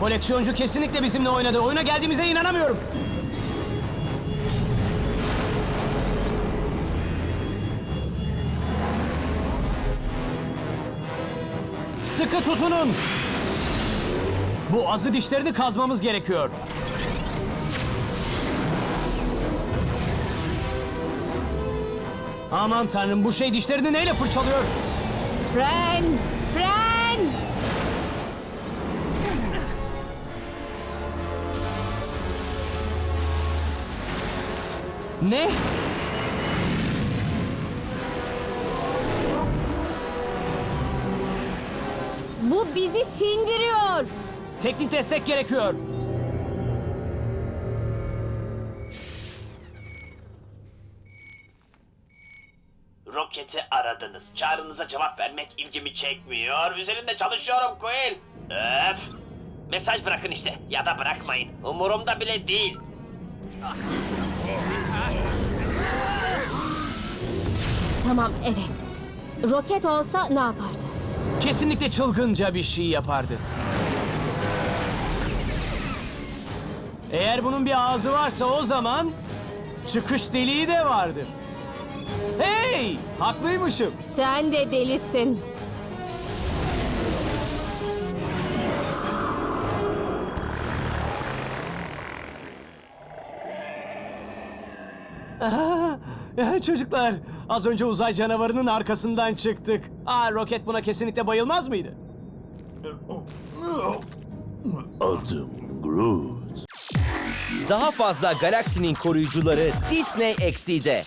Koleksiyoncu kesinlikle bizimle oynadı. Oyuna geldiğimize inanamıyorum. Sıkı tutunun. Bu azı dişlerini kazmamız gerekiyor. Aman tanrım bu şey dişlerini neyle fırçalıyor? Fren! Fren! Ne? Bu bizi sindiriyor. Teknik destek gerekiyor. Roketi aradınız. Çağrınıza cevap vermek ilgimi çekmiyor. Üzerinde çalışıyorum Quill. Öf. Mesaj bırakın işte. Ya da bırakmayın. Umurumda bile değil. Tamam, evet. Roket olsa ne yapardı? Kesinlikle çılgınca bir şey yapardı. Eğer bunun bir ağzı varsa o zaman çıkış deliği de vardır. Hey! Haklıymışım. Sen de delisin. Çocuklar, az önce uzay canavarının arkasından çıktık. Aa, roket buna kesinlikle bayılmaz mıydı? Adım Groot. Daha fazla galaksinin koruyucuları Disney XD'de.